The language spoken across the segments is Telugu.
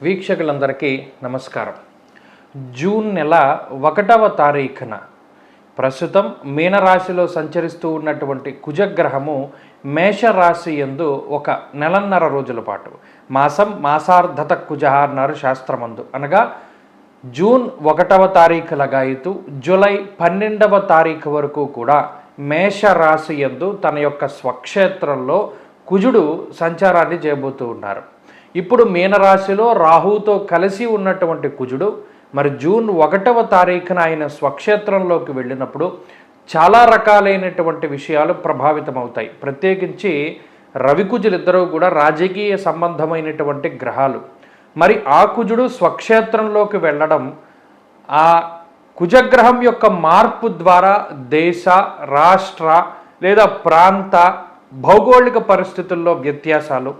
వీక్షకులందరికీ నమస్కారం. జూన్ నెల ఒకటవ తారీఖున ప్రస్తుతం మీనరాశిలో సంచరిస్తూ ఉన్నటువంటి కుజగ్రహము మేషరాశి ఎందు ఒక నెలన్నర రోజుల పాటు మాసం మాసార్ధత కుజ అన్నారు శాస్త్రమందు. అనగా జూన్ ఒకటవ తారీఖు లగాయితూ జూలై పన్నెండవ తారీఖు వరకు కూడా మేషరాశి ఎందు తన యొక్క స్వక్షేత్రంలో కుజుడు సంచారాన్ని చేయబోతూ ఉన్నారు. ఇప్పుడు మీనరాశిలో రాహువుతో కలిసి ఉన్నటువంటి కుజుడు మరి జూన్ ఒకటవ తారీఖున ఆయన స్వక్షేత్రంలోకి వెళ్ళినప్పుడు చాలా రకాలైనటువంటి విషయాలు ప్రభావితమవుతాయి. ప్రత్యేకించి రవికుజులిద్దరూ కూడా రాజకీయ సంబంధమైనటువంటి గ్రహాలు. మరి ఆ కుజుడు స్వక్షేత్రంలోకి వెళ్ళడం ఆ కుజగ్రహం యొక్క మార్పు ద్వారా దేశ రాష్ట్ర లేదా ప్రాంత భౌగోళిక పరిస్థితుల్లో వ్యత్యాసాలు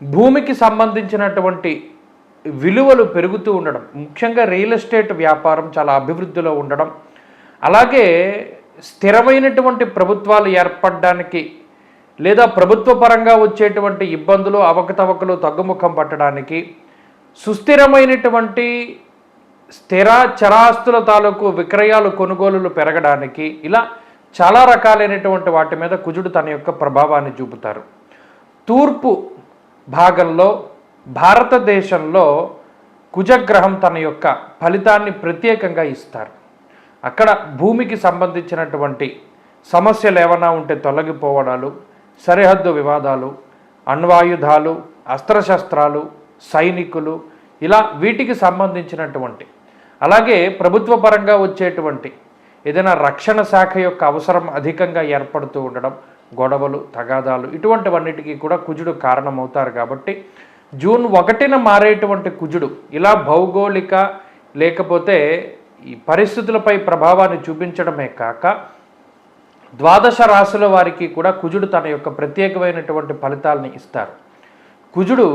భూమికి సంబంధించినటువంటి విలువలు పెరుగుతూ ఉండడం ముఖ్యంగా రియల్ ఎస్టేట్ వ్యాపారం చాలా అభివృద్ధిలో ఉండడం అలాగే స్థిరమైనటువంటి ప్రభుత్వాలు ఏర్పడడానికి లేదా ప్రభుత్వ పరంగా వచ్చేటువంటి ఇబ్బందులు అవకతవకలు తగ్గుముఖం పట్టడానికి సుస్థిరమైనటువంటి స్థిర చరాస్తుల తాలూకు విక్రయాలు కొనుగోలులు పెరగడానికి ఇలా చాలా రకాలైనటువంటి వాటి మీద కుజుడు తన యొక్క ప్రభావాన్ని చూపుతారు. తూర్పు భాగంలో భారతదేశంలో కుజగ్రహం తన యొక్క ఫలితాన్ని ప్రత్యేకంగా ఇస్తారు. అక్కడ భూమికి సంబంధించినటువంటి సమస్యలు ఏమైనా ఉంటే తొలగిపోవడాలు సరిహద్దు వివాదాలు అణ్వాయుధాలు అస్త్రశస్త్రాలు సైనికులు ఇలా వీటికి సంబంధించినటువంటి అలాగే ప్రభుత్వ పరంగా వచ్చేటువంటి ఏదైనా రక్షణ శాఖ యొక్క అవసరం అధికంగా ఏర్పడుతూ ఉండడం గొడవలు తగాదాలు ఇటువంటివన్నిటికీ కూడా కుజుడు కారణమవుతారు కాబట్టి జూన్ ఒకటిన మారేటువంటి కుజుడు ఇలా భౌగోళిక లేకపోతే ఈ పరిస్థితులపై ప్రభావాన్ని చూపించడమే కాక ద్వాదశ రాశుల వారికి కూడా కుజుడు తన యొక్క ప్రత్యేకమైనటువంటి ఫలితాలని ఇస్తారు. కుజుడు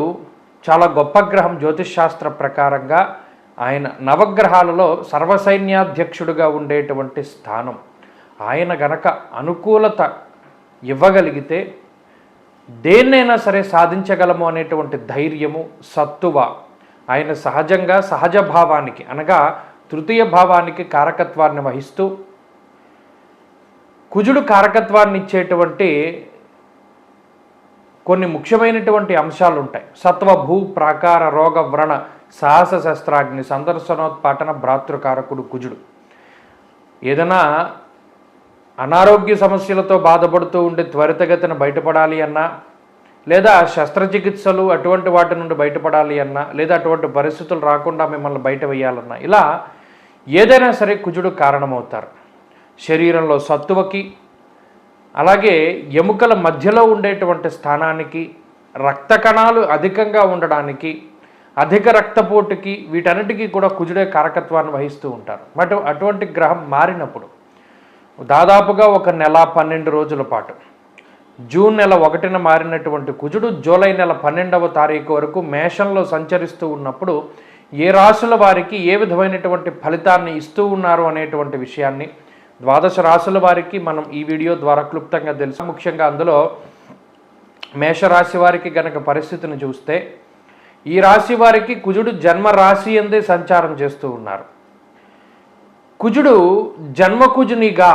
చాలా గొప్ప గ్రహం జ్యోతిష్శాస్త్ర ప్రకారంగా ఆయన నవగ్రహాలలో సర్వసైన్యాధ్యక్షుడుగా ఉండేటువంటి స్థానం. ఆయన గనక అనుకూలత ఇవ్వగలిగితే దేన్నైనా సరే సాధించగలము అనేటువంటి ధైర్యము సత్తువ ఆయన సహజంగా సహజ భావానికి అనగా తృతీయ భావానికి కారకత్వాన్ని వహిస్తూ కుజుడు కారకత్వాన్ని ఇచ్చేటువంటి కొన్ని ముఖ్యమైనటువంటి అంశాలు ఉంటాయి సత్వ భూ ప్రాకార రోగ వ్రణ సాహస శస్త్రాగ్ని సందర్శనోత్పాటన భ్రాతృకారకుడు కుజుడు. ఏదైనా అనారోగ్య సమస్యలతో బాధపడుతూ ఉండి త్వరితగతిన బయటపడాలి అన్నా లేదా శస్త్రచికిత్సలు అటువంటి వాటి నుండి బయటపడాలి అన్నా లేదా అటువంటి పరిస్థితులు రాకుండా మిమ్మల్ని బయట వేయాలన్నా ఇలా ఏదైనా సరే కుజుడు కారణమవుతారు. శరీరంలో సత్తువకి అలాగే ఎముకల మధ్యలో ఉండేటువంటి స్థానానికి రక్త కణాలు అధికంగా ఉండడానికి అధిక రక్తపోటుకి వీటన్నిటికీ కూడా కుజుడే కారకత్వాన్ని వహిస్తూ ఉంటారు. బట్ అటువంటి గ్రహం మారినప్పుడు దాదాపుగా ఒక నెల పన్నెండు రోజుల పాటు. జూన్ నెల ఒకటిన మారినటువంటి కుజుడు జూలై నెల పన్నెండవ తారీఖు వరకు మేషంలో సంచరిస్తూ ఉన్నప్పుడు ఏ రాశుల వారికి ఏ విధమైనటువంటి ఫలితాన్ని ఇస్తూ ఉన్నారు అనేటువంటి విషయాన్ని ద్వాదశ రాశుల వారికి మనం ఈ వీడియో ద్వారా క్లుప్తంగా తెలుసు. ముఖ్యంగా అందులో మేషరాశి వారికి గనక పరిస్థితిని చూస్తే ఈ రాశి వారికి కుజుడు జన్మ రాశి ఎందే సంచారం చేస్తూ ఉన్నారు. కుజుడు జన్మకుజునిగా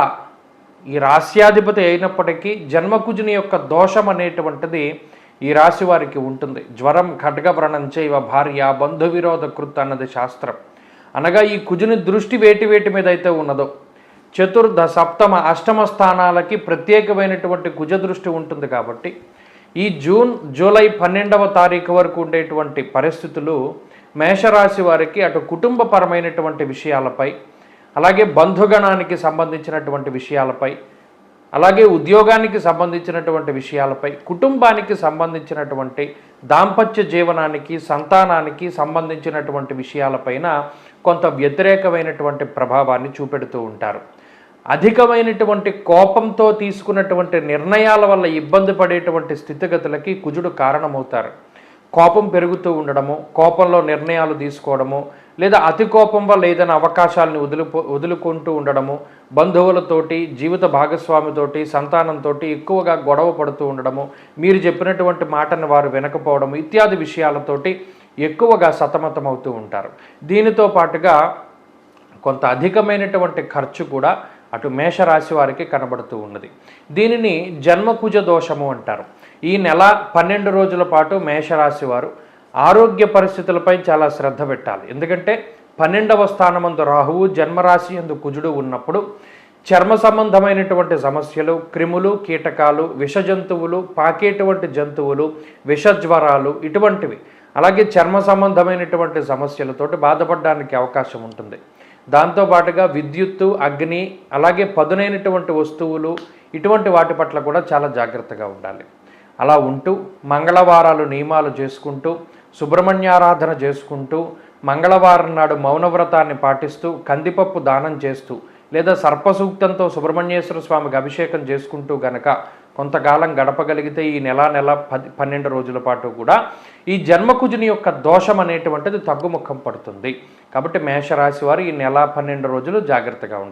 ఈ రాశ్యాధిపతి అయినప్పటికీ జన్మకుజుని యొక్క దోషం అనేటువంటిది ఈ రాశి వారికి ఉంటుంది. జ్వరం ఖడ్గవ్రణం చేయవ భార్య బంధు విరోధ కృత్ అన్నది శాస్త్రం. అనగా ఈ కుజుని దృష్టి వేటి వేటి మీద అయితే ఉన్నదో. చతుర్థ సప్తమ అష్టమ స్థానాలకి ప్రత్యేకమైనటువంటి కుజ దృష్టి ఉంటుంది కాబట్టి ఈ జూన్ జూలై పన్నెండవ తారీఖు వరకు ఉండేటువంటి పరిస్థితులు మేషరాశి వారికి అటు కుటుంబపరమైనటువంటి విషయాలపై అలాగే బంధుగణానికి సంబంధించినటువంటి విషయాలపై అలాగే ఉద్యోగానికి సంబంధించినటువంటి విషయాలపై కుటుంబానికి సంబంధించినటువంటి దాంపత్య జీవనానికి సంతానానికి సంబంధించినటువంటి విషయాలపైన కొంత వ్యతిరేకమైనటువంటి ప్రభావాన్ని చూపెడుతూ ఉంటారు. అధికమైనటువంటి కోపంతో తీసుకున్నటువంటి నిర్ణయాల వల్ల ఇబ్బంది పడేటువంటి స్థితిగతులకి కుజుడు కారణమవుతారు. కోపం పెరుగుతూ ఉండడము కోపంలో నిర్ణయాలు తీసుకోవడము లేదా అతి కోపం వల్ల ఏదైనా అవకాశాలను వదులుపో వదులుకుంటూ ఉండడము బంధువులతోటి జీవిత భాగస్వామితోటి సంతానంతో ఎక్కువగా గొడవ పడుతూ ఉండడము మీరు చెప్పినటువంటి మాటను వారు వినకపోవడము ఇత్యాది విషయాలతోటి ఎక్కువగా సతమతమవుతూ ఉంటారు. దీనితో పాటుగా కొంత అధికమైనటువంటి ఖర్చు కూడా అటు మేషరాశి వారికి కనబడుతూ ఉన్నది. దీనిని జన్మకుజ దోషము అంటారు. ఈ నెల పన్నెండు రోజుల పాటు మేషరాశి వారు ఆరోగ్య పరిస్థితులపై చాలా శ్రద్ధ పెట్టాలి. ఎందుకంటే పన్నెండవ స్థానమందు రాహువు జన్మరాశి ఎందు కుజుడు ఉన్నప్పుడు చర్మ సంబంధమైనటువంటి సమస్యలు క్రిములు కీటకాలు విష జంతువులు పాకేటువంటి జంతువులు విషజ్వరాలు ఇటువంటివి. అలాగే చర్మ సంబంధమైనటువంటి సమస్యలతోటి బాధపడడానికి అవకాశం ఉంటుంది. దాంతోపాటుగా విద్యుత్తు అగ్ని అలాగే పదునైనటువంటి వస్తువులు ఇటువంటి వాటి పట్ల కూడా చాలా జాగ్రత్తగా ఉండాలి. అలా ఉంటూ మంగళవారాలు నియమాలు చేసుకుంటూ సుబ్రహ్మణ్యారాధన చేసుకుంటూ మంగళవారం నాడు మౌనవ్రతాన్ని పాటిస్తూ కందిపప్పు దానం చేస్తూ లేదా సర్పసూక్తంతో సుబ్రహ్మణ్యేశ్వర స్వామికి అభిషేకం చేసుకుంటూ గనక కొంతకాలం గడపగలిగితే ఈ నెల నెల పది పన్నెండు రోజుల పాటు కూడా ఈ జన్మకుజుని యొక్క దోషం అనేటువంటిది తగ్గుముఖం పడుతుంది. కాబట్టి మేషరాశి వారు ఈ నెల పన్నెండు రోజులు జాగ్రత్తగా ఉండాలి.